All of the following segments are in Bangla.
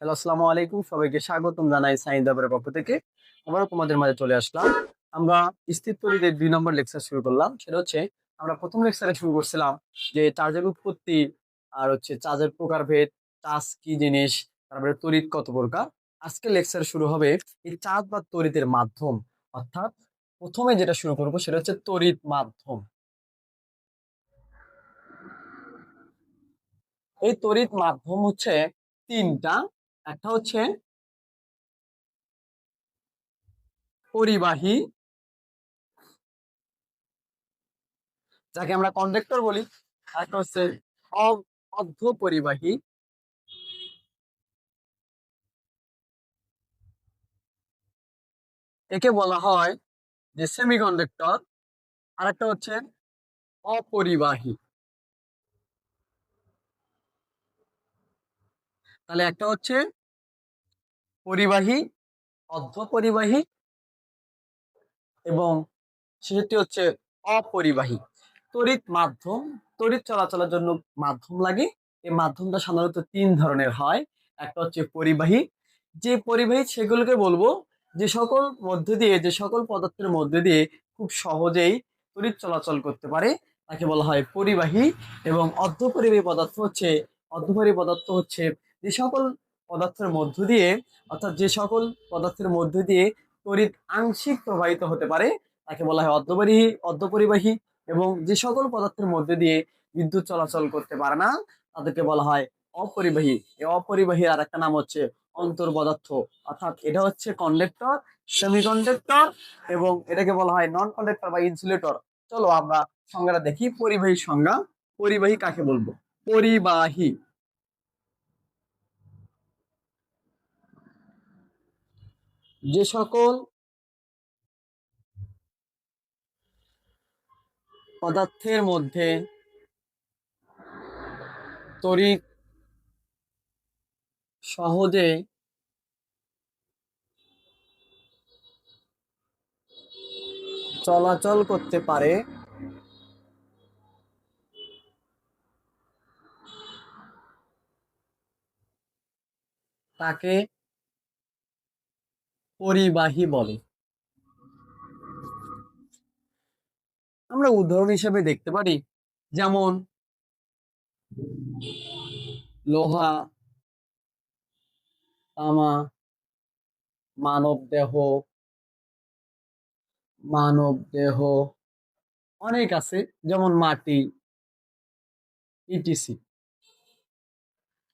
হ্যালো আসসালামু আলাইকুম। সবাইকে স্বাগতম জানাই সাইন দাবের পক্ষ থেকে। আবারও তোমাদের মাঝে চলে আসলাম। আমরা স্থির তরিদের দুই নম্বর লেকচার শুরু করলাম। সেটা হচ্ছে, আমরা প্রথম লেকচারে শুরু করছিলাম যে চার্জের উৎপত্তি আর হচ্ছে চার্জের প্রকারভেদ, চার্জ কি জিনিস, তারপরে তড়িৎ কত প্রকার। আজকে লেকচার শুরু হবে এই চার্জ বা তড়িতের মাধ্যম। অর্থাৎ প্রথমে যেটা শুরু করব সেটা হচ্ছে তড়িৎ মাধ্যম। এই তড়িৎ মাধ্যম হচ্ছে তিনটা একটা হচ্ছে পরিবাহী। যাকে আমরা কন্ডাক্টর বলি একটা হচ্ছে অর্ধ পরিবাহী। একে বলা হয় যে সেমিকন্ডাক্টর আর একটা হচ্ছে অপরিবাহী। তাহলে একটা হচ্ছে পরিবাহী অর্ধ পরিবাহী এবং সেটি হচ্ছে অপরিবাহী। তড়িৎ মাধ্যম, তড়িৎ চলাচলের জন্য মাধ্যম লাগে। এই মাধ্যমটা সাধারণত তিন ধরনের হয়। একটা হচ্ছে পরিবাহী। যে পরিবাহী সেগুলোকে বলব যে সকল মধ্যে দিয়ে, যে সকল পদার্থের মধ্যে দিয়ে খুব সহজেই তড়িৎ চলাচল করতে পারে। তাকে বলা হয় পরিবাহী এবং অর্ধপরিবাহী পদার্থ হচ্ছে, অর্ধপরিবাহী পদার্থ হচ্ছে যে সকল পদার্থের মধ্য দিয়ে, অর্থাৎ যে সকল পদার্থের মধ্য দিয়ে তড়িৎ আংশিক প্রবাহিত হতে পারে, তাকে বলা হয় অর্ধপরিবাহী অর্ধপরিবাহী এবং যে সকল পদার্থের মধ্যে দিয়ে বিদ্যুৎ চলাচল করতে পারে না, তাদেরকে বলা হয় অপরিবাহী। এই অপরিবাহী আর একটা নাম হচ্ছে অন্তর পদার্থ অর্থাৎ এটা হচ্ছে কন্ডাক্টর সেমিকন্ডাক্টর এবং এটাকে বলা হয় নন কন্ডাক্টর বা ইনসুলেটর চলো আমরা সংজ্ঞাটা দেখি, পরিবাহী সংজ্ঞা। পরিবাহী কাকে বলব? পরিবাহী। যে সকল পদার্থের মধ্যে তড়িৎ সহজে চলাচল করতে পারে তাকে পরিবাহী বলে। আমরা উদাহরণ হিসেবে দেখতে পারি, যেমন লোহা, তামা মানব দেহ মানব দেহ অনেক আছে, যেমন মাটি, ইটিসি।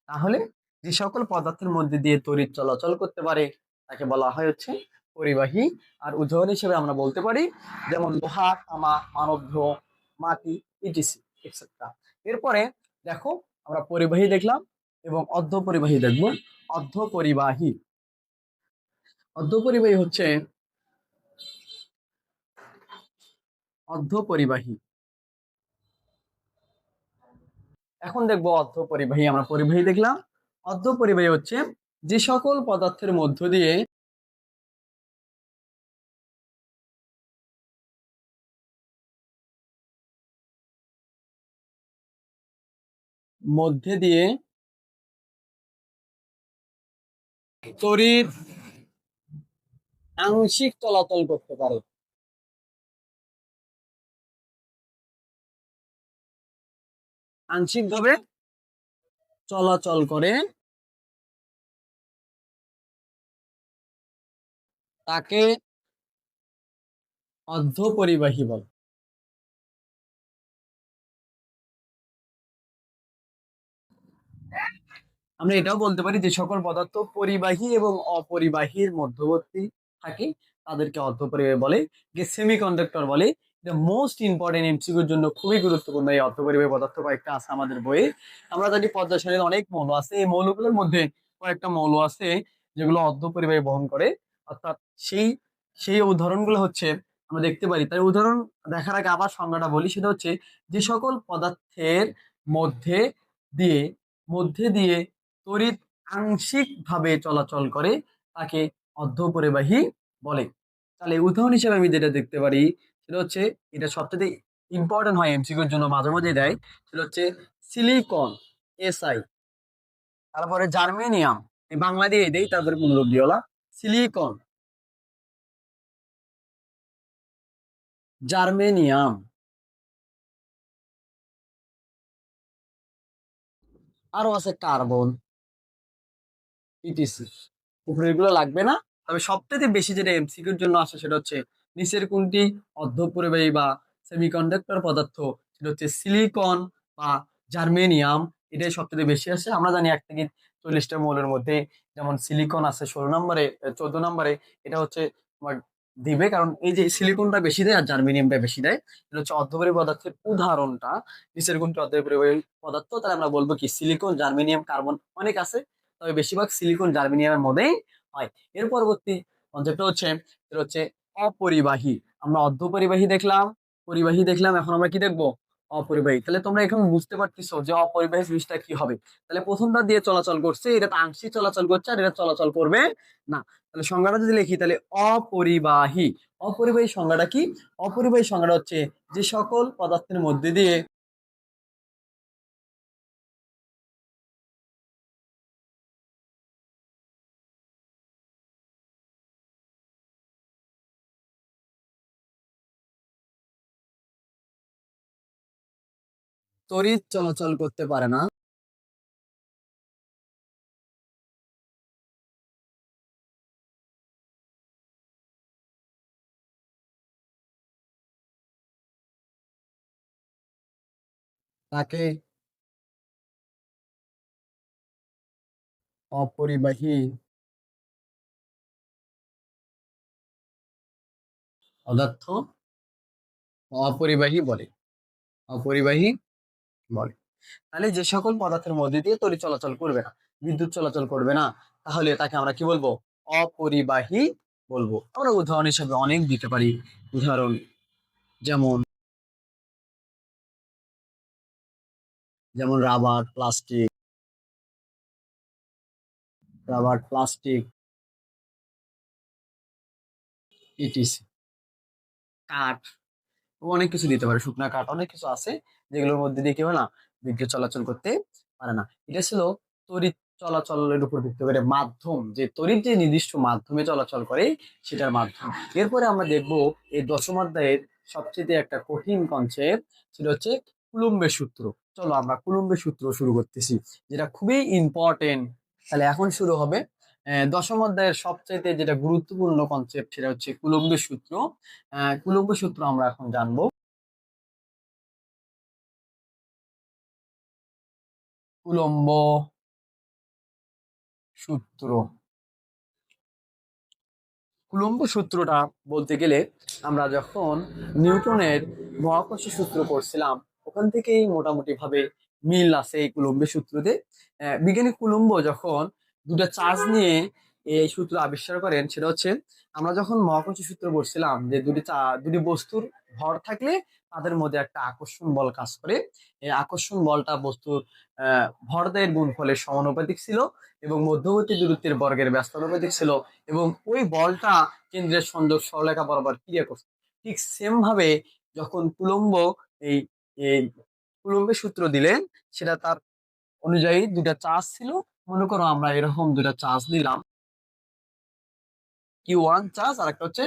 তাহলে যে সকল পদার্থের মধ্যে দিয়ে তড়িৎ চলাচল করতে পারে তাকে বলা হয় হচ্ছে পরিবাহী। আর উদাহরণ হিসেবে আমরা বলতে পারি, যেমন লোহা, তামা মানব মাটি ইটিসি এক্সেট্রা এরপরে দেখো, আমরা পরিবাহী দেখলাম এবং অর্ধ পরিবাহী দেখব। অর্ধ পরিবাহী হচ্ছে অর্ধ পরিবাহী এখন দেখব অর্ধ পরিবাহী আমরা পরিবাহী দেখলাম। অর্ধ পরিবাহী হচ্ছে যে সকল পদার্থের মধ্য দিয়ে মধ্যে দিয়ে তড়িৎ আংশিক চলাচল করতে পারে। আংশিকভাবে চলাচল করে তাকে অর্ধ পরিবাহী বলে। আমরা এটাও বলতে পারি যে সকল পদার্থ পরিবাহী এবং অপরিবাহীর মধ্যবর্তী থাকে, তাদেরকে অর্ধপরিবাহী বলে, যে সেমিকন্ডাক্টর বলে। এটা মোস্ট ইম্পর্টেন্ট এমসিকিউর জন্য খুবই গুরুত্বপূর্ণ এই অর্ধপরিবাহী পদার্থ কয়েকটা আছে আমাদের বইয়ে। আমরা জানি পর্যায় সারণীর অনেক মৌল আছে, এই মৌলগুলোর মধ্যে কয়েকটা মৌল আছে যেগুলো অর্ধপরিবাহী বহন করে। অর্থাৎ সেই সেই উদাহরণগুলো হচ্ছে আমরা দেখতে পারি। তাই উদাহরণ দেখার আগে আবার সংজ্ঞাটা বলি। সেটা হচ্ছে যে সকল পদার্থের মধ্যে দিয়ে মধ্যে দিয়ে তড়িৎ আংশিকভাবে চলাচল করে, তাকে অর্ধপরিবাহী বলে। তাহলে উদাহরণ হিসেবে আমি যেটা দেখতে পারি, সেটা হচ্ছে এটা সবচেয়ে ইম্পর্টেন্ট হয় এমসিকিউর জন্য মাঝে মাঝে দেয়, সেটা হচ্ছে সিলিকন এসআই তারপরে জার্মেনিয়াম বাংলা দিয়ে দেই, তারপরে পুনরূপ দিওলা সিলিকন জার্মেনিয়াম আরও আছে কার্বন ইটিসি উপরে এগুলো লাগবে না। তবে সবথেকে বেশি যেটা এমসিকিউর জন্য আসে সেটা হচ্ছে নিচের কোনটি? অর্ধ অর্ধপরিবাহী বা সেমিকন্ডাক্টর পদার্থ। সেটা হচ্ছে সিলিকন বা জার্মেনিয়াম এটাই সবথেকে বেশি আসে। আমরা জানি এক থেকে চল্লিশটা মৌলের মধ্যে যেমন সিলিকন আছে ষোলো নম্বরে চোদ্দ নম্বরে, এটা হচ্ছে তোমার দিবে। কারণ এই যে সিলিকনটা বেশি দেয় আর জার্মেনিয়ামটা বেশি দেয়, এটা হচ্ছে অর্ধপরিবাহী পদার্থের উদাহরণটা। নিচের কোনটি অর্ধপরিবাহী পদার্থ? তাহলে আমরা বলব কি সিলিকন জার্মেনিয়াম কার্বন অনেক আছে, তবে বেশিরভাগ সিলিকন জার্মেনিয়ামের মধ্যেই হয়। এর পরবর্তী কনসেপ্টটা হচ্ছে, এটা হচ্ছে অপরিবাহী। আমরা অর্ধপরিবাহী দেখলাম, পরিবাহী দেখলাম, এখন আমরা কি দেখব? অপরিবাহী। তাহলে তোমরা এখন বুঝতে পারতেছো যে অপরিবাহী জিনিসটা কি হবে। তাহলে প্রথমটা দিয়ে চলাচল করছে, এটা তো আংশিক চলাচল করছে আর এটা চলাচল করবে না। তাহলে সংজ্ঞাটা যদি লিখি, তাহলে অপরিবাহী। অপরিবাহী সংজ্ঞাটা কি? অপরিবাহী সংজ্ঞাটা হচ্ছে যে সকল পদার্থের মধ্যে দিয়ে তড়িৎ চলাচল করতে পারে না। তাকে অপরিবাহী পদার্থ অপরিবাহী বলে। অপরিবাহী বলে। তাহলে যে সকল পদার্থের মধ্যে দিয়ে তড়িৎ চলাচল করবে না, বিদ্যুৎ চলাচল করবে না, তাহলে তাকে আমরা কি বলব? অপরিবাহী বলব। আমরা উদাহরণ হিসেবে অনেক দিতে পারি। উদাহরণ যেমন যেমন rubber, plastic. Rubber, plastic. ETC কাঠ। অনেক কিছু দিতে পারে, শুকনা কাঠ অনেক কিছু আছে যেগুলোর মধ্যে দিয়ে কি না বিদ্যুৎ চলাচল করতে পারে না। এটা ছিল তড়িৎ চলাচলের উপর ভিত্তি করে মাধ্যম, যে তড়িৎ যে নির্দিষ্ট মাধ্যমে চলাচল করে সেটার মাধ্যম। এরপরে আমরা দেখব এই দশম অধ্যায়ের সবচেয়ে একটা কঠিন কনসেপ্ট সেটা হচ্ছে কুলুম্বের সূত্র। চলো আমরা কুলুম্বের সূত্র শুরু করতেছি, যেটা খুবই ইম্পর্টেন্ট তাহলে এখন শুরু হবে দশম অধ্যায়ের সবচেয়ে যেটা গুরুত্বপূর্ণ কনসেপ্ট সেটা হচ্ছে কুলম্বের সূত্র। কুলম্ব সূত্র আমরা এখন জানব। কুলম্ব সূত্র। কুলম্ব সূত্রটা বলতে গেলে আমরা যখন নিউটনের মহাকর্ষ সূত্র পড়ছিলাম, ওখান থেকেই মোটামুটি ভাবে মিল আছে এই কুলম্বের সূত্রতে। বিজ্ঞানী কুলম্ব যখন দুটো চার্জ নিয়ে এই সূত্র আবিষ্কার করেন, সেটা হচ্ছে আমরা যখন মহাকর্ষ সূত্র পড়ছিলাম যে দুটি দুটি বস্তুর ভর থাকলে তাদের মধ্যে একটা আকর্ষণ বল কাজ করে। এই আকর্ষণ বলটা বস্তুর, আহ, ভরদের গুণফলের সমানুপাতিক ছিল এবং মধ্যবর্তী দূরত্বের বর্গের ব্যস্তানুপাতিক ছিল এবং ওই বলটা কেন্দ্রের সংযোগ সরলরেখা বরাবর ক্রিয়া করছে। ঠিক সেম ভাবে যখন কুলম্ব এই কুলম্বের সূত্র দিলেন, সেটা তার অনুযায়ী দুটা চার্জ ছিল মনে করো আমরা এরকম দুটা চার্জ দিলাম কিউ ওয়ান চার্জ আর একটা হচ্ছে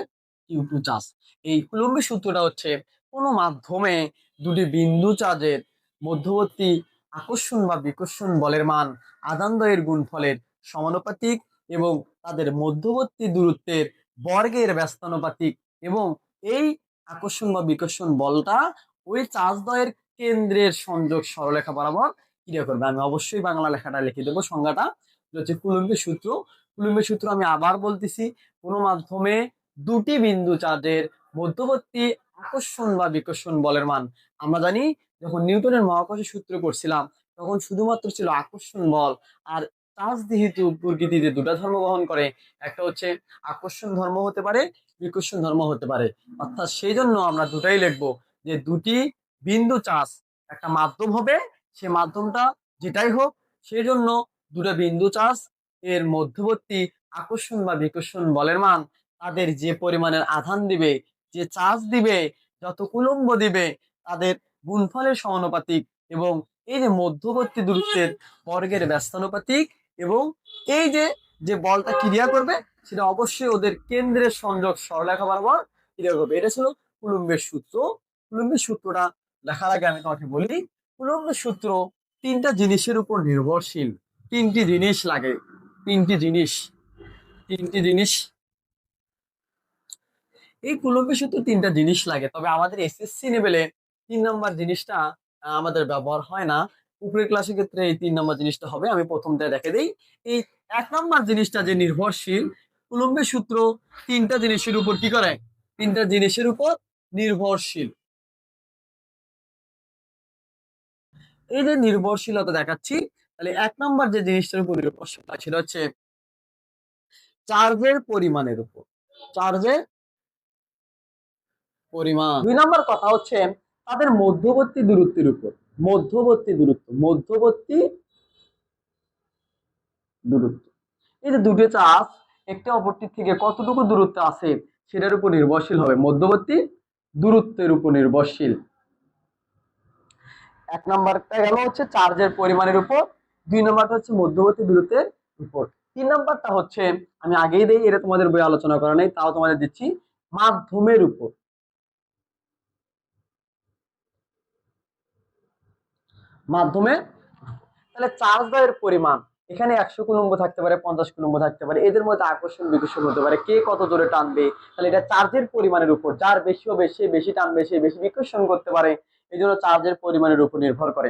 কিউ টু চার্জ। এই কুলম্বের সূত্রটা হচ্ছে কোনো মাধ্যমে দুটি বিন্দু চার্জের মধ্যবর্তী আকর্ষণ বা বিকর্ষণ বলের মান আদানদয়ের গুণফলের সমানুপাতিক এবং তাদের মধ্যবর্তী দূরত্বের বর্গের ব্যস্তানুপাতিক এবং এই আকর্ষণ বা বিকর্ষণ বলটা ওই চার্জদ্বয়ের কেন্দ্রের সংযোগ সরলেখা বরাবর ক্রিয়া করবে আমি অবশ্যই বাংলা লেখাটা লিখে দেবো সংজ্ঞাটা। হচ্ছে কুলম্বের সূত্র। কুলম্বের সূত্র আমি আবার বলতেছি, কোনো মাধ্যমে দুটি বিন্দু চার্জের মধ্যবর্তী আকর্ষণ বা বিকর্ষণ বলের মান। আমরা জানি, যখন নিউটনের মহাকর্ষ সূত্র করছিলাম, তখন শুধুমাত্র ছিল আকর্ষণ বল আর চার্জ যেহেতু প্রকৃতিতে দুটা ধর্ম বহন করে, একটা হচ্ছে আকর্ষণ ধর্ম হতে পারে, বিকর্ষণ ধর্ম হতে পারে। অর্থাৎ সেই জন্য আমরা দুটাই লিখব যে দুটি বিন্দু চার্জ একটা মাধ্যম হবে সে মাধ্যমটা যেটাই হোক সেই জন্য দুটো বিন্দু চার্জ এর মধ্যবর্তী আকর্ষণ বা বিকর্ষণ বলের মান তাদের যে পরিমাণের আধান দিবে, যে চার্জ দিবে, যত কুলম্ব দিবে, তাদের গুণফলের সমানুপাতিক এবং এই যে মধ্যবর্তী দূরত্বের বর্গের ব্যস্তানুপাতিক এবং এই যে যে বলটা ক্রিয়া করবে, সেটা অবশ্যই ওদের কেন্দ্রের সংযোগ সরলেখা বরাবর ক্রিয়া করবে। এটা ছিল কুলম্বের সূত্র। কুলম্বের সূত্রটা লেখার আগে আমি তোমাকে বলি কুলম্বের সূত্র তিনটা জিনিসের উপর নির্ভরশীল। তিনটি জিনিস লাগে। তিনটি জিনিস। তিনটি জিনিস। এই কুলম্বের সূত্র তিনটা জিনিস লাগে। তবে আমাদের এসএসসি লেভেলে তিন নম্বর জিনিসটা আমাদের ব্যবহার হয় না। উপরের ক্লাসের ক্ষেত্রে এই তিন নম্বর জিনিসটা হবে। আমি প্রথমটা দেখে দিই। এই এক নম্বর জিনিসটা যে নির্ভরশীল, কুলম্বের সূত্র তিনটা জিনিসের উপর কি করে? তিনটা জিনিসের উপর নির্ভরশীল। এই যে নির্ভরশীলতা দেখাচ্ছি। তাহলে এক নম্বর যে জিনিসটার উপর নির্ভরশীল সেটা হচ্ছে চার্জের পরিমাণের উপর। চার্জের পরিমাণ। দুই নম্বর কথা হচ্ছে তাদের মধ্যবর্তী দূরত্বের উপর। মধ্যবর্তী দূরত্ব মধ্যবর্তী দূরত্ব। এই যে দুটো চার্জ একটা অপরটির থেকে কতটুকু দূরত্ব আছে, সেটার উপর নির্ভরশীল হবে। মধ্যবর্তী দূরত্বের উপর নির্ভরশীল। এক নাম্বারটা গেল হচ্ছে চার্জের পরিমাণের উপর, দুই নাম্বারটা হচ্ছে মধ্যবর্তী দূরত্বের উপর। তিন নাম্বারটা হচ্ছে, আমি আগেই দেই, এটা তোমাদের বই আলোচনা করা নেই, তাও তোমাদের দিচ্ছি, মাধ্যমের উপর। মাধ্যমে, তাহলে চার্জ দয়ের পরিমাণ, এখানে একশো কুলম্ব থাকতে পারে, পঞ্চাশ কুলম্ব থাকতে পারে, এদের মধ্যে আকর্ষণ বিকর্ষণ হতে পারে, কে কত জোরে টানবে, তাহলে এটা চার্জের পরিমাণের উপর, যার বেশি হবে সে বেশি টানবে, সে বেশি বিকর্ষণ করতে পারে। এই জন্য চার্জের পরিমাণের উপর নির্ভর করে।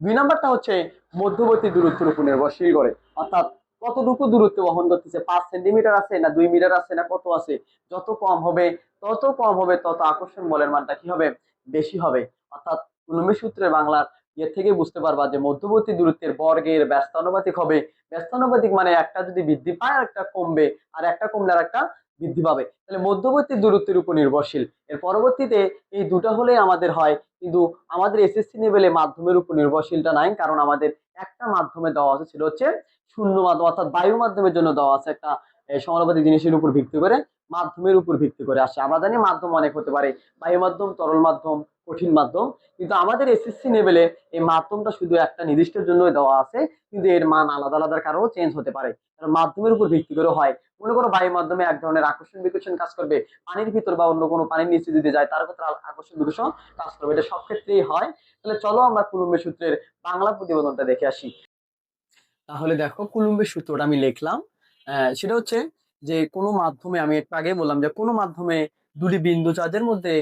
দুই নাম্বারটা হচ্ছে মধ্যবর্তী দূরত্বের উপর নির্ভরশীল করে। অর্থাৎ কতটুকু দূরত্ব বহন করতেছে? পাঁচ সেন্টিমিটার আছে না দুই মিটার আছে না কত আছে? যত কম হবে, তত কম হবে, তত আকর্ষণ বলের মানটা কি হবে? বেশি হবে। অর্থাৎ কুলম্বের সূত্রে বাংলার এর থেকে বুঝতে পারবা যে মধ্যবর্তী দূরত্বের বর্গের ব্যস্তানুপাতিক হবে। ব্যস্তানুপাতিক মানে একটা যদি বৃদ্ধি পায় আর একটা কমবে। আর একটা কমলে আর একটা বৃদ্ধি পাবে। তাহলে মধ্যবর্তী দূরত্বের উপর নির্ভরশীল। এর পরবর্তীতে এই দুটা হলে আমাদের হয়, কিন্তু আমাদের এসএসসি লেভেলে মাধ্যমের উপর নির্ভরশীলটা নাই, কারণ আমাদের একটা মাধ্যমে দেওয়া আছে সেটা হচ্ছে শূন্য মাধ্যম, অর্থাৎ বায়ু মাধ্যমের জন্য দেওয়া আছে একটা সমানুপাতিক জিনিসের উপর ভিত্তি করে, মাধ্যমের উপর ভিত্তি করে আসে। আমরা জানি মাধ্যম অনেক হতে পারে বায়ু মাধ্যম তরল মাধ্যম কঠিন মাধ্যম। কিন্তু আমাদের এসএসসি লেভেলে এই মাধ্যমটা শুধু একটা নির্দিষ্টের জন্যই দেওয়া আছে, কিন্তু এর মান আলাদা আলাদার কারণেও চেঞ্জ হতে পারে। কারণ মাধ্যমের উপর ভিত্তি করে হয়। মনে করো বায়ু মাধ্যমে এক ধরনের আকর্ষণ বিকর্ষণ কাজ করবে, পানির ভিতর বা অন্য কোনো পানির নিচে যদি যায়, তার ক্ষেত্রে আকর্ষণ বিকর্ষণ কাজ করবে। এটা সব ক্ষেত্রেই হয়। তাহলে চলো আমরা কুলুম্বের সূত্রের বাংলা প্রতিবেদনটা দেখে আসি। তাহলে দেখো কুলুম্বের সূত্রটা আমি লিখলাম। সেটা হচ্ছে যে কোনো মাধ্যমে, আমি একটু আগে বললাম যে কোনো মাধ্যমে দুটি বিন্দু চার্জের মধ্যে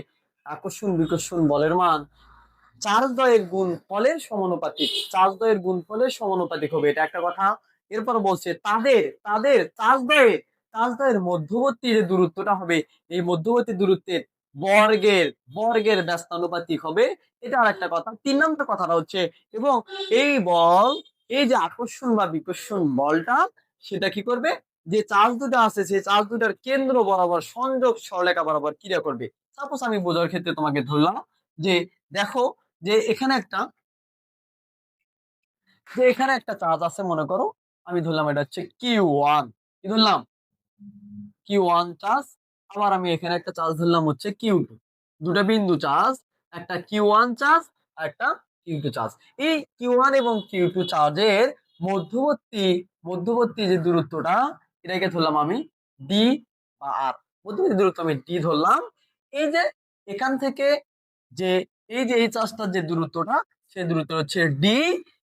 আকর্ষণ, বিকর্ষণ, বলের মান। চার্জ দয়ের গুণ ফলের সমানুপাতিক। চার্জ দয়ের গুণ ফলের সমানুপাতিক হবে। এটা একটা কথা। এরপর বলছে, তাদের তাদের চার্জ দয়ের চার্জ দয়ের মধ্যবর্তী যে দূরত্বটা হবে, এই মধ্যবর্তী দূরত্বের বর্গের বর্গের ব্যস্তানুপাতিক হবে। এটা আর একটা কথা। তিন নম্বর কথাটা হচ্ছে, এবং এই বল, এই যে আকর্ষণ বা বিকর্ষণ বলটা, সেটা কি করবে? যে চার্জ দুটা আছে, সেই চার্জ দুটার কেন্দ্র বরাবর, সংযোগ সরলেখা বরাবর ক্রিয়া করবে। সাপোজ আমি বোঝার ক্ষেত্রে তোমাকে ধরলাম যে, দেখো যে এখানে একটা, যে এখানে একটা চার্জ আছে মনে করো, আমি ধরলাম এটা হচ্ছে কিউ ওয়ান কি ধরলাম? কিউ ওয়ান চার্জ আবার আমি এখানে একটা চার্জ ধরলাম হচ্ছে কিউ টু দুটো বিন্দু চার্জ একটা কিউ ওয়ান চার্জ আর একটা কিউ টু চার্জ এই কিউ ওয়ান এবং কিউ টু চার্জের মধ্যবর্তী মধ্যবর্তী যে দূরত্বটা, এটাকে ধরলাম আমি ডি বা আর মধ্যবর্তী দূরত্ব আমি ডি ধরলাম এই যে এখান থেকে যে, এই যে এই চার্জটার যে দূরত্বটা, সেই দূরত্ব হচ্ছে ডি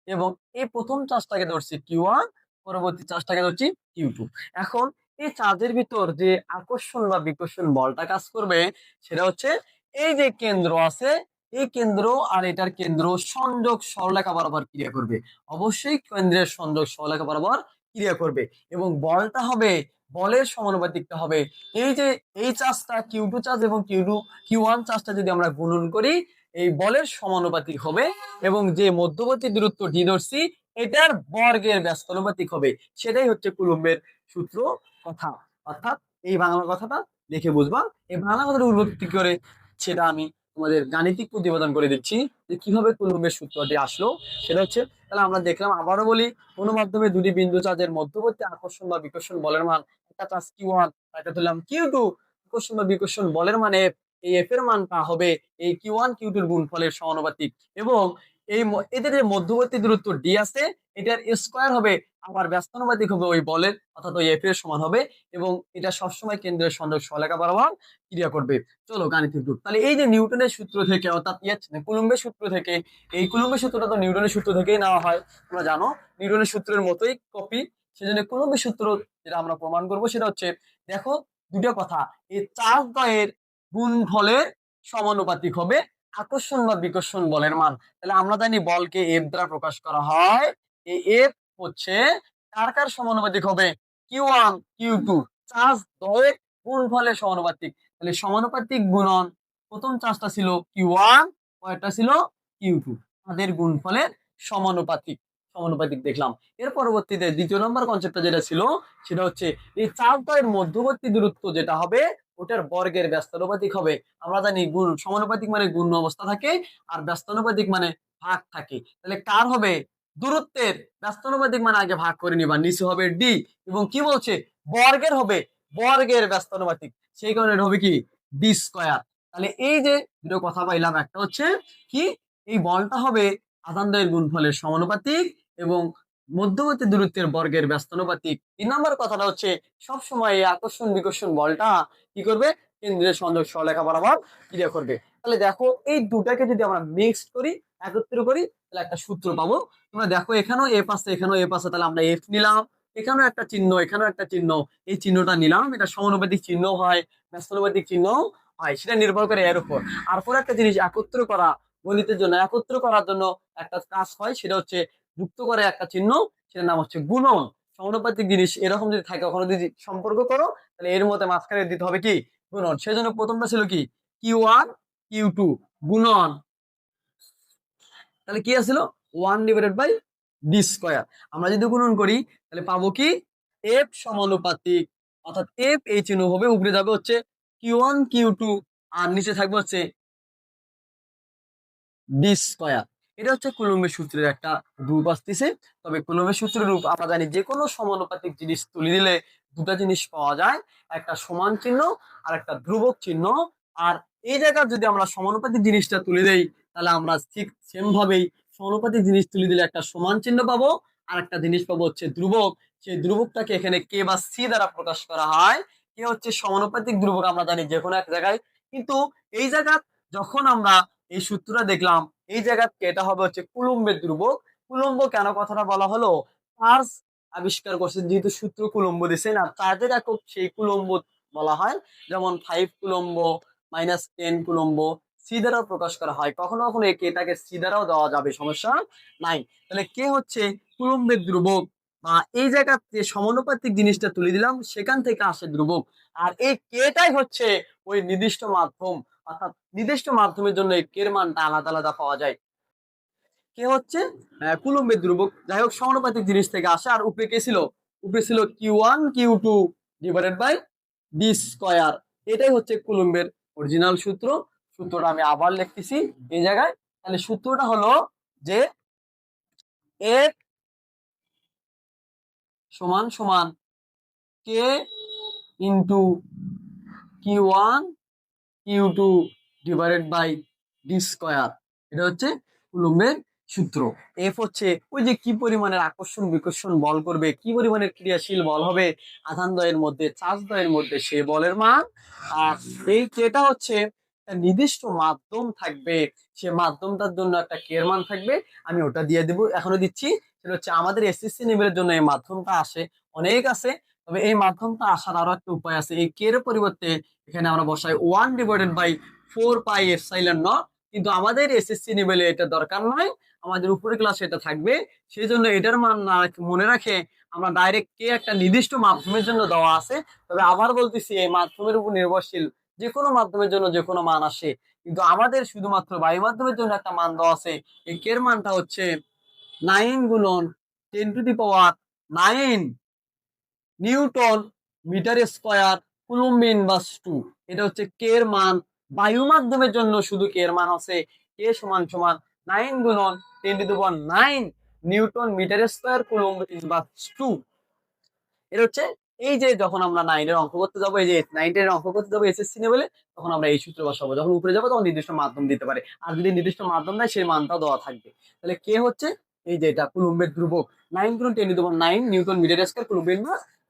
এবং এই প্রথম চার্জটাকে ধরছি কিউ ওয়ান পরবর্তী চাষটাকে ধরছি কিউ টু এখন এই চার্জের ভিতর যে আকর্ষণ বা বিকর্ষণ বলটা কাজ করবে, সেটা হচ্ছে এই যে কেন্দ্র আছে, এই কেন্দ্র আর এটার কেন্দ্র সংযোগ সরলেখা বরাবর ক্রিয়া করবে। অবশ্যই কেন্দ্রের সংযোগ সরলেখা বরাবর ক্রিয়া করবে এবং বলটা হবে, বলের সমানুপাতিকটা হবে। এই যে, এই চার্জটা কিউ টু চার্জ এবং কিউ টু কিউ ওয়ান চার্জটা যদি আমরা গুণন করি, এই বলের সমানুপাতিক হবে এবং যে মধ্যবর্তী দূরত্ব ডি ধরছি এটার বর্গের ব্যস্তানুপাতিক হবে। সেটাই হচ্ছে কুলম্বের সূত্র কথা। অর্থাৎ এই বাংলা কথাটা দেখে বুঝবা। এই বাংলা কথাটা উন্নতি করে? সেটা আমি তোমাদের গাণিতিক প্রতিবেদন করে দিচ্ছি যে কীভাবে কুলম্বের সূত্রটি আসলো, সেটা হচ্ছে তাহলে আমরা দেখলাম, আবারও বলি, কোনো মাধ্যমে দুটি বিন্দু চার্জের মধ্যবর্তী আকর্ষণ বা বিকর্ষণ বলের মান, একটা চার্জ কিউ ওয়ান একটা ধরলাম কিউ টু আকর্ষণ বা বিকর্ষণ বলের মানে এই এফ এর মানটা হবে এই কিউ ওয়ান কিউ টুর গুণফলের সমানুপাতিক এবং এই এদের যে মধ্যবর্তী দূরত্ব ডি আছে, এটার স্কোয়ার হবে আবার ব্যস্তানুপাতিক হবে ওই বলের অর্থাৎ ওই এফ এর সমান হবে এবং এটা সবসময় কেন্দ্রের সংযোগ সলেখা বরাবর ক্রিয়া করবে। চলো গাণিতিক রূপ। তাহলে এই যে নিউটনের সূত্র থেকে অর্থাৎ ইয়ে কুলম্বের সূত্র থেকে, এই কুলম্বের সূত্রটা তো নিউটনের সূত্র থেকেই নেওয়া হয়। তোমরা জানো, নিউটনের সূত্রের মতোই কপি সেজন্য কুলম্বের সূত্র যেটা আমরা প্রমাণ করব সেটা হচ্ছে, দেখো দুটো কথা এই চার্জ দ্বয়ের গুণফলের সমানুপাতিক হবে আকর্ষণ বা বিকর্ষণ বলের মান। তাহলে আমরা জানি বলকে এফ দ্বারা প্রকাশ করা হয় এই এফ হচ্ছে কার কার সমানুপাতিক হবে? Q one Q two charge দ্বয়ের গুণফলের সমানুপাতিক। তাহলে সমানুপাতিক গুণন প্রথম চার্জটা ছিল কিউ ওয়ান পরেরটা ছিল কিউ টু তাদের গুণফলের সমানুপাতিক সমানুপাতিক দেখলাম। এর পরবর্তীতে দ্বিতীয় নম্বর কনসেপ্টটা যেটা ছিল, সেটা হচ্ছে এই চার দ্বয়ের মধ্যবর্তী দূরত্ব যেটা হবে, ওটার বর্গের ব্যস্তানুপাতিক হবে। আমরা জানি গুণ, সমানুপাতিক মানে গুণ অবস্থা থাকে, আর ব্যস্তানুপাতিক মানে ভাগ থাকে। তাহলে কার হবে? দূরত্বের ব্যস্তানুপাতিক মানে আগে ভাগ করে নিবা, নিচে হবে ডি এবং কি বলছে? বর্গের হবে, বর্গের ব্যস্তানুপাতিক সেই কারণে হবে কি? ডি স্কয়ার তাহলে এই যে দুটো কথা পাইলাম, একটা হচ্ছে কি? এই বলটা হবে আধানদ্বয়ের গুণফলের সমানুপাতিক এবং মধ্যবর্তী দূরত্বের বর্গের ব্যস্তানুপাতিক। তিন নম্বর কথাটা হচ্ছে, সবসময় এই আকর্ষণ বিকর্ষণ বলটা কি করবে? কেন্দ্রের সংযোগ সরলেখা বরাবর ক্রিয়া করবে। তাহলে দেখো, এই দুটাকে যদি আমরা মিক্সড করি একত্র করি, তাহলে একটা সূত্র পাবো। তোমরা দেখো এখানেও এফ আছে এখানেও এফ আছে তাহলে আমরা এফ নিলাম। এখানেও একটা চিহ্ন, এখানেও একটা চিহ্ন। এই চিহ্নটা নিলাম, এটা সমানুপাতিক চিহ্ন হয়, ব্যস্তানুপাতিক চিহ্ন হয়, সেটা নির্ভর করে এর উপর। আর পর একটা জিনিস, একত্র করা, গণিতের জন্য একত্র করার জন্য একটা কাজ হয়, সেটা হচ্ছে যুক্ত করে একটা চিহ্ন, সেটার নাম হচ্ছে গুণন। সমানুপাতিক জিনিস এরকম যদি থাকে, কখনো যদি সম্পর্ক করো, তাহলে এর মধ্যে মাঝখানে দিতে হবে কি? গুণন। সেই জন্য প্রথমটা ছিল কি? কিউ ওয়ান কিউ টু গুণন। তাহলে কি আসছিল one divided by D square আমরা যদি গুণন করি, তাহলে পাবো কি? এফ সমানুপাতিক। অর্থাৎ এফ এই চিহ্ন হবে উপরে যাবে হচ্ছে কিউ ওয়ান কিউ টু আর নিচে থাকবে হচ্ছে ডি স্কোয়ার এটা হচ্ছে কুলম্বের সূত্রের একটা রূপ আসতেছে। তবে কুলম্বের সূত্রের রূপ আমরা জানি যে কোনো সমানুপাতিক জিনিস তুলে দিলে দুটা জিনিস পাওয়া যায়। একটা সমান চিহ্ন আর একটা ধ্রুবক চিহ্ন। আর এই জায়গায় যদি আমরা সমানুপাতিক জিনিসটা তুলে দেই তাহলে আমরা ঠিক সেম ভাবেই সমানুপাতিক জিনিস তুলে দিলে একটা সমান চিহ্ন পাবো আর একটা জিনিস পাবো হচ্ছে ধ্রুবক। সেই ধ্রুবকটাকে এখানে কে বা সি দ্বারা প্রকাশ করা হয় কে হচ্ছে সমানুপাতিক ধ্রুবক আমরা জানি যে কোনো এক জায়গায়। কিন্তু এই জায়গা যখন আমরা এই সূত্রটা দেখলাম, এই জায়গা এটা হবে হচ্ছে কুলম্বের ধ্রুবক। কুলম্ব কেন কথাটা বলা হলো? চার্জ আবিষ্কার করছে, যেহেতু সূত্র কুলম্ব দিছে না চার্জের একক সেই কুলম্ব বলা হয়। যেমন five coulomb minus ten coulomb C দ্বারাও প্রকাশ করা হয়। কখনো কখনো এই কেটাকে সি দ্বারাও দেওয়া যাবে, সমস্যা নাই। তাহলে কে হচ্ছে? কুলম্বের ধ্রুবক। বা এই জায়গা যে সমানুপাতিক জিনিসটা তুলে দিলাম, সেখান থেকে আসে ধ্রুবক। আর এই কেটাই হচ্ছে ওই নির্দিষ্ট মাধ্যম। অর্থাৎ নির্দিষ্ট মাধ্যমের জন্য এই কের মানটা আলাদা আলাদা পাওয়া যায়। কে হচ্ছে? কুলম্বের ধ্রুবক। যাই হোক, সমানুপাতিক জিনিস থেকে আসে। আর উপরে কে ছিল? উপরে ছিল Q one Q two divided by D square এটাই হচ্ছে কুলম্বের অরিজিনাল সূত্র। সূত্রটা আমি আবার লিখতেছি, এই জায়গায়। তাহলে সূত্রটা হলো যে এফ সমান সমান K into Q one Q two divided by D square. এটা হচ্ছে কুলম্বের সূত্র। এফ হচ্ছে ওই যে কি পরিমাণের আকর্ষণ, বিকর্ষণ বল করবে, কি পরিমাণের ক্রিয়াশীল বল হবে, আধান দয়ের মধ্যে, চার্জ দয়ের মধ্যে সে বলের মান। আর এই কেটা হচ্ছে একটা নির্দিষ্ট মাধ্যম থাকবে, সে মাধ্যমটার জন্য একটা কের মান থাকবে, আমি ওটা দিয়ে দেবো। এখনও দিচ্ছি, সেটা হচ্ছে আমাদের এসএসসি লেভেলের জন্য এই মাধ্যমটা আসে, অনেক আছে, তবে এই মাধ্যমটা আসার আরও একটা উপায় আছে। এই কের পরিবর্তে এখানে আমরা বসাই one divided by four pi epsilon ন কিন্তু আমাদের এসএসসি লেভেলে এটা দরকার নয়, আমাদের উপরের ক্লাসে এটা থাকবে। সেই জন্য এটার মান মনে রাখে, আমরা ডাইরেক্ট কে একটা নির্দিষ্ট মাধ্যমের জন্য দেওয়া আছে, তবে আবার বলতেছি এই মাধ্যমের উপর নির্ভরশীল যে কোনো মাধ্যমের জন্য যে কোনো মান আসে। কিন্তু আমাদের শুধুমাত্র বায়ু মাধ্যমের জন্য একটা মান দেওয়া আছে। এই কের মানটা হচ্ছে নাইন গুণন ten to the power nine newton metre square coulomb inverse two এটা হচ্ছে কের মান। বায়ু মাধ্যমের জন্য শুধু কে এর মান আছে। কে সমান সমান নাইন গুণন ten to the power nine newton metre square coulomb inverse two এটা হচ্ছে এই যে যখন আমরা নাইনের অঙ্ক করতে যাব, এই যে নাইনের অঙ্ক করতে যাব এসএসসি লেভেলে তখন আমরা এই সূত্র বসাবো। যখন উপরে যাব, তখন নির্দিষ্ট মাধ্যম দিতে পারে। আর যদি নির্দিষ্ট মাধ্যম নেয় সেই মানটাও দেওয়া থাকবে। তাহলে কে হচ্ছে? এই যে এটা কুলুম্বের ধ্রুবক। নাইন গুণ ten to nine newton metre কুলুম্বের কুলম্বের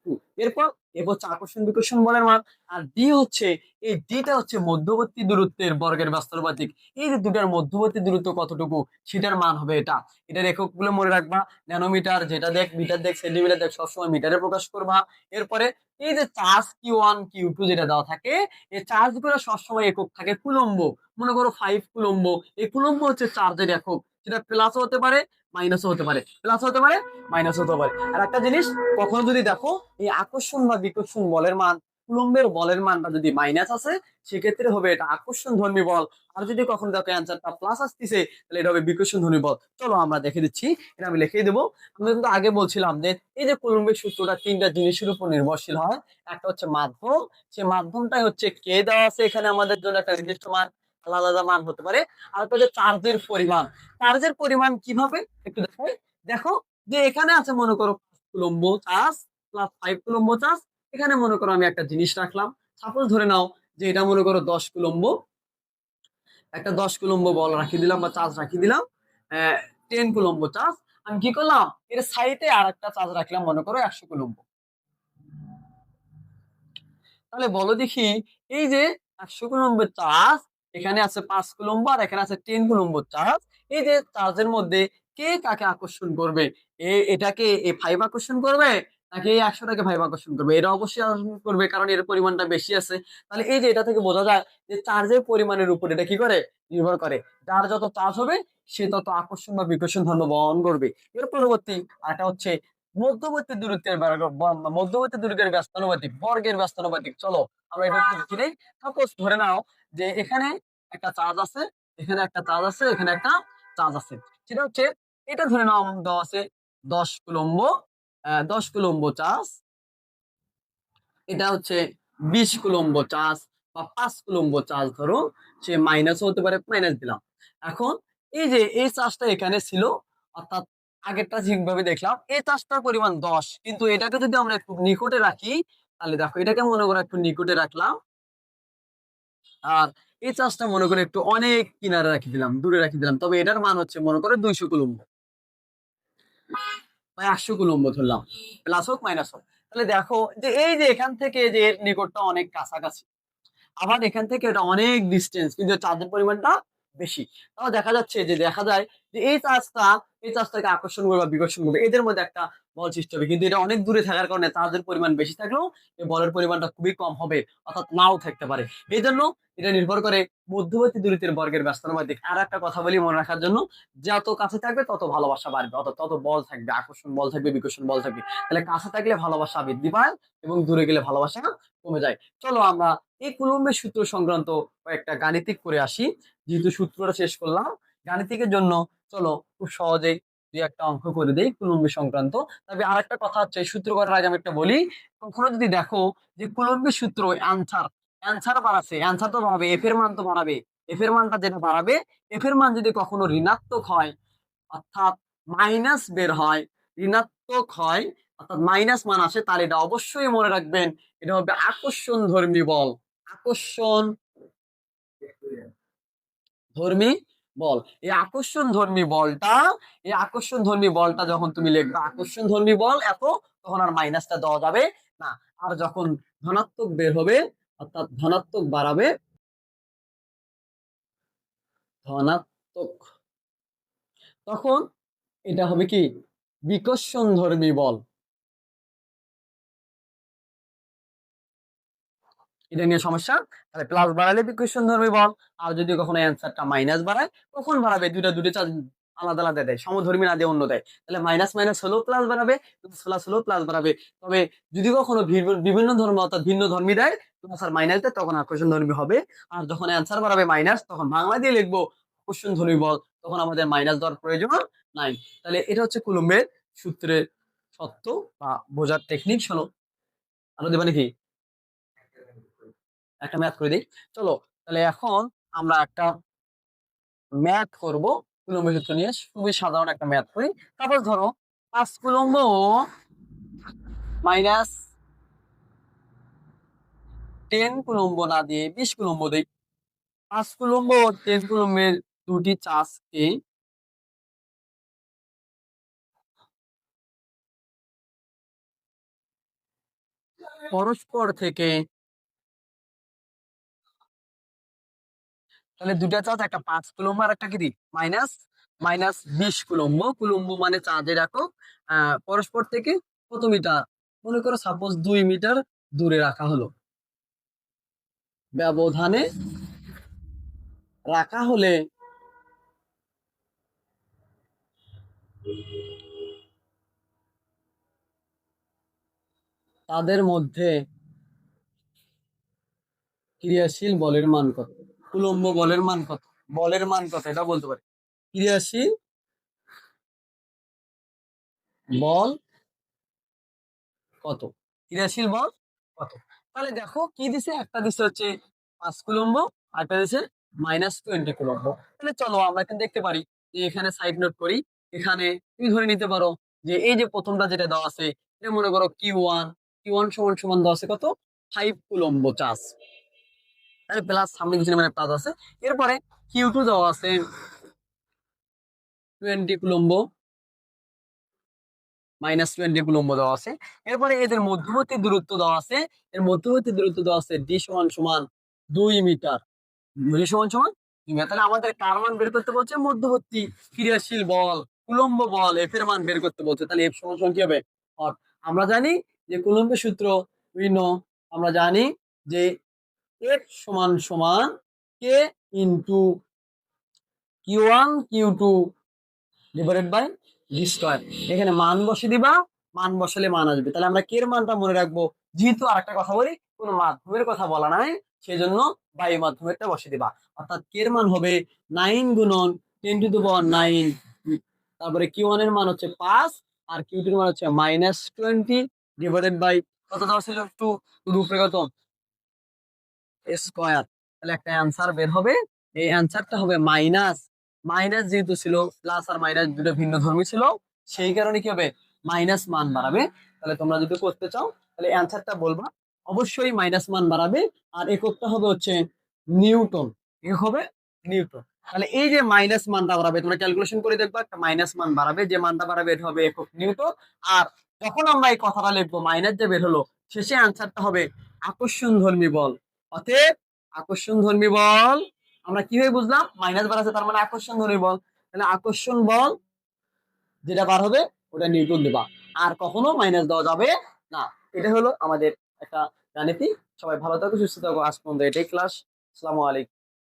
two। এরপর এ হচ্ছে আকর্ষণ বিকর্ষণ বলের মান, আর ডি হচ্ছে, এই ডিটা হচ্ছে মধ্যবর্তী দূরত্বের বর্গের বাস্তবাতিক এই যে দুটার মধ্যবর্তী দূরত্ব কতটুকু, সেটার মান হবে এটা। এটার এককগুলো মনে রাখবা, ন্যানোমিটার যেটা দেখ, মিটার দেখ, সেন্টিমিটার দেখ, সবসময় মিটারে প্রকাশ করবা। এরপরে এই যে charge Q one, Q two যেটা দেওয়া থাকে, এই চার্জগুলো সবসময় একক থাকে কুলম্ব। মনে করো ফাইভ কুলম্ব। এই কুলম্ব হচ্ছে চার্জের একক। সেটা প্লাসও হতে পারে মাইনাসও হতে পারে। প্লাস হতে পারে মাইনাস হতে পারে। আর একটা জিনিস, কখনো যদি দেখো, এই আকর্ষণ বা বিকর্ষণ বলের মান, কুলম্বের বলের মানটা যদি মাইনাস আছে সেক্ষেত্রে হবে এটা আকর্ষণ ধর্মী বল। আর যদি কখনো দেখো অ্যান্সারটা প্লাস আসতেছে, তাহলে এটা হবে বিকর্ষণ ধর্মী বল। চলো আমরা দেখে দিচ্ছি, এটা আমি লিখে দেবো। আমরা কিন্তু আগে বলছিলাম যে, এই যে কুলম্বের সূত্রটা তিনটা জিনিসের উপর নির্ভরশীল হয়, একটা হচ্ছে মাধ্যম, সে মাধ্যমটাই হচ্ছে কে দেওয়া আছে এখানে আমাদের জন্য একটা নির্দিষ্ট মান। আলাদা আলাদা মান হতে পারে। আর হচ্ছে চার্জের পরিমাণ। চার্জের পরিমাণ কীভাবে? একটু দেখো দেখো যে এখানে আছে মনে করো coulomb charge plus five coulomb charge. এখানে মনে করো আমি একটা জিনিস রাখলাম। সাপোজ ধরে নাও যে এটা মনে করো দশ কুলম্ব। একটা দশ কুলম্ব বল রাখি দিলাম বা চার্জ রাখি দিলাম। Ten coulomb charge. আমি কি করলাম? এর সাইডে আর একটা চার্জ রাখলাম মনে করো একশো কুলম্ব। তাহলে বলো দেখি, এই যে একশো কুলম্বের চার্জ এখানে আছে পাঁচ কুলম্ব আর এখানে আছে টেন কুলম্ব। চার্জ এই যে চার্জের মধ্যে কে কাকে আকর্ষণ করবে? এটাকে এ ফাইভ আকর্ষণ করবে নাকি এই একশোটাকে ফাইভ আকর্ষণ করবে? এটা অবশ্যই আকর্ষণ করবে কারণ এর পরিমাণটা বেশি আছে। তাহলে এই যে এটা থেকে বোঝা যায় যে চার্জের পরিমাণের উপর এটা কি করে? নির্ভর করে। যার যত চার্জ হবে, সে তত আকর্ষণ বা বিকর্ষণ ধর্ম বহন করবে। এর পরবর্তী আরেকটা হচ্ছে মধ্যবর্তী দূরত্বের মধ্যবর্তী দূরত্বের ব্যস্তানুপাতিক বর্গের ব্যস্তানুপাতিক চলো আমরা এটা লিখি নেই। সাপোজ ধরে নাও যে এখানে একটা চার্জ আছে, এখানে একটা চার্জ আছে, এখানে একটা চার্জ আছে। সেটা হচ্ছে, এটা ধরে নাও দেওয়া আছে দশ কুলম্ব দশ কুলম্ব চার্জ এটা হচ্ছে বিশ কুলম্ব চার্জ বা পাঁচ কুলম্ব চার্জ ধরো, সে মাইনাস হতে পারে মাইনাস দিলাম। এখন এই যে এই চার্জটা এখানে ছিল, অর্থাৎ আগেরটা যেভাবে দেখলাম, এই চার্জটার পরিমাণ দশ। কিন্তু এটাকে যদি আমরা একটু নিকটে রাখি, তাহলে দেখো, এটাকে মনে করো একটু নিকটে রাখলাম। আর এই চাষটা মনে করে একটু অনেক কিনারে রাখি দিলাম, দূরে রাখি দিলাম। তবে এটার মান হচ্ছে মনে করে দুইশো কুলম্ব। বা একশো কুলম্ব ধরলাম। প্লাস হোক মাইনাস হোক। তাহলে দেখো যে এই যে এখান থেকে যে নিকটটা অনেক কাছাকাছি, আবার এখান থেকে এটা অনেক ডিস্টেন্স কিন্তু চার্জের পরিমাণটা বেশি। তাও দেখা যাচ্ছে যে দেখা যায় যে এই চার্জটা এই চার্জটাকে আকর্ষণ করবে বা বিকর্ষণ করবে, এদের মধ্যে একটা বল সৃষ্টি হবে। কিন্তু এটা অনেক দূরে থাকার কারণে চার্জের পরিমাণ বেশি থাকলেও এই বলের পরিমাণটা খুবই কম হবে, অর্থাৎ নাও থাকতে পারে। এই জন্য এটা নির্ভর করে মধ্যবর্তী দূরত্বের বর্গের ব্যস্তানুপাতিক আর একটা কথা বলি মনে রাখার জন্য, যত কাছে থাকবে তত ভালোবাসা বাড়বে, অর্থাৎ তত বল থাকবে, আকর্ষণ বল থাকবে, বিকর্ষণ বল থাকবে। তাহলে কাছে থাকলে ভালোবাসা বৃদ্ধি পায় এবং দূরে গেলে ভালোবাসা কমে যায়। চলো আমরা এই কুলম্বের সূত্র সংক্রান্ত কয়েকটা গাণিতিক করে আসি। যেহেতু সূত্রটা শেষ করলাম, গাণিতিকের জন্য চলো খুব সহজেই দুই একটা অঙ্ক করে দেই কুলম্বি সংক্রান্ত। তবে আর একটা কথা হচ্ছে, সূত্র করার আগে আমি একটা বলি, কখনো যদি দেখো যে কুলম্বি সূত্র অ্যান্সার অ্যান্সার বাড়াচ্ছে। অ্যান্সার তো বাড়াবে। এফ এর মান তো বাড়াবে। এফ এর মানটা যেটা বাড়াবে এফ এর মান যদি কখনো ঋণাত্মক হয়, অর্থাৎ মাইনাস বের হয়, ঋণাত্মক হয়, অর্থাৎ মাইনাস মান আসে, তাহলে এটা অবশ্যই মনে রাখবেন, এটা হবে আকর্ষণ ধর্মী বল। আকর্ষণ ধর্মী বল। এই আকর্ষণ ধর্মী বলটা, এই আকর্ষণ ধর্মী বলটা যখন তুমি লিখবে, আকর্ষণ ধর্মী বল, এত তখন আর মাইনাসটা দেওয়া যাবে না। আর যখন ধনাত্মক বের হবে অর্থাৎ ধনাত্মক বাড়াবে। ধনাত্মক। তখন এটা হবে কি? বিকর্ষণ ধর্মী বল। এটা নিয়ে সমস্যা? তাহলে প্লাস বাড়ালে বিকর্ষণ ধর্মী বল। আর যদি কখনো অ্যান্সারটা মাইনাস বাড়ায় কখন বাড়াবে। দুটো চার্জ আলাদা আলাদা দেয়, সমধর্মী না দিয়ে অন্য দেয়। তাহলে মাইনাস মাইনাস হলেও প্লাস বাড়াবে প্লাস হলেও প্লাস বাড়াবে। তবে যদি কখনো ভিন্ন- বিভিন্ন ধর্ম অর্থাৎ ভিন্ন ধর্মী দেয় আর মাইনাস দেয়, তখন আকর্ষণ ধর্মী হবে। আর যখন অ্যান্সার বাড়াবে মাইনাস তখন বাংলা দিয়ে লিখব আকর্ষণ ধর্মী বল। তখন আমাদের মাইনাস দেওয়ার প্রয়োজন নাই। তাহলে এটা হচ্ছে কুলম্বের সূত্রের সত্য বা বোঝার টেকনিক শোনো আরও দেবা নাকি? একটা ম্যাথ করে দিই। চলো, তাহলে এখন আমরা একটা ম্যাথ করব। কুলম্ব সূত্র নিয়ে খুবই সাধারণ একটা ম্যাথ করি তারপর ধরো, পাঁচ কুলম্ব মাইনাস টেন কুলম্ব না দিয়ে বিশ কুলম্ব দেই। পাঁচ কুলম্ব ও টেন কুলম্বের দুটি চার্জকে পরস্পর থেকে তাহলে দুটা চার্জ একটা পাঁচ কুলম্ব আর একটা কি মাইনাস মাইনাস বিশ কুলম্ব। কুলম্ব মানে চার্জের আহ, পরস্পর থেকে কত মিটার? মনে করো সাপোজ দুই মিটার দূরে রাখা হলো। ব্যবধানে রাখা হলে তাদের মধ্যে ক্রিয়াশীল বলের মান কত? কুলম্ব বলের মান কত? বলের মান কত? এটা বলতে পারি। ক্রিয়াশীল বল কত? ক্রিয়াশীল বল কত? তাহলে দেখো কি দিছে? একটা দিছে হচ্ছে পাঁচ কুলম্ব আর একটা দিছে মাইনাস টোয়েন্টি কুলম্ব। তাহলে চলো আমরা এখানে দেখতে পারি যে এখানে সাইড নোট করি। এখানে তুমি ধরে নিতে পারো যে এই যে প্রথমটা যেটা দেওয়া আছে এটা মনে করো কিউ ওয়ান কিউ ওয়ান সমান সমান দেওয়া আছে কত? ফাইভ কুলম্ব চার্জ প্লাস সামনে কিছু মানে প্লাস আছে। এরপরে কিউ টু দেওয়া আছে। Twenty coulomb. Minus twenty coulomb দেওয়া আছে। এরপরে এদের মধ্যবর্তী দূরত্ব দেওয়া আছে। এর মধ্যবর্তী দূরত্ব দেওয়া আছে ডি সমান সমান দুই মিটার। ডি সমান সমান দুই তাহলে আমাদের কার মান বের করতে বলছে? মধ্যবর্তী ক্রিয়াশীল বল, কুলম্ব বল এফ এর মান বের করতে বলছে। তাহলে এফ সমান সমান কি হবে? আমরা জানি যে কুলম্বের সূত্র বিভিন্ন আমরা জানি যে এফ সমান সমান K into Q one Q two divided by V square এখানে মান বসে দিবা, মান বসালে মান আসবে। তাহলে আমরা কে এর মানটা মনে রাখব। যেহেতু আরেকটা কথা বলি, কোনো মাধ্যমের কথা বলা নাই, সেজন্য বায়ু মাধ্যমেরটা বসে দিবা। অর্থাৎ কে এর মান হবে নাইন গুণন টেন টু পাওয়ার নাইন তারপরে কিউ ওয়ানের মান হচ্ছে পাঁচ, আর কিউ টু এর মান হচ্ছে মাইনাস টোয়েন্টি ডিভাইডেড বাই কত টু টু উপরে কত? স্কোয়ার তাহলে একটা অ্যান্সার বের হবে। এই অ্যান্সারটা হবে মাইনাস মাইনাস যেহেতু ছিল প্লাস আর মাইনাস দুটো ভিন্ন ধর্মী ছিল, সেই কারণে কি হবে? মাইনাস মান বাড়াবে। তাহলে তোমরা যদি করতে চাও, তাহলে অ্যান্সারটা বলবা। অবশ্যই মাইনাস মান বাড়াবে। আর এককটা হবে হচ্ছে নিউটন। একক হবে নিউটন। তাহলে এই যে মাইনাস মানটা বাড়াবে, তোমরা ক্যালকুলেশন করে দেখবা, একটা মাইনাস মান বাড়াবে। যে মানটা বাড়াবে, এটা হবে একক নিউটন। আর যখন আমরা এই কথাটা লিখব মাইনাস যে বের হলো, শেষে অ্যান্সারটা হবে আকর্ষণ ধর্মী বল। অতএব আকর্ষণ ধর্মী বল। আমরা কীভাবে বুঝলাম? মাইনাস বার আছে, তার মানে আকর্ষণ ধর্মী বল। তাহলে আকর্ষণ বল যেটা বার হবে, ওটা নিউটন দেবা। আর কখনো মাইনাস দেওয়া যাবে না। এটা হলো আমাদের একটা গাণিতিক সবাই ভালো থাকো, সুস্থ থাকো। আজ পর্যন্ত এটাই ক্লাস আসসালামু আলাইকুম।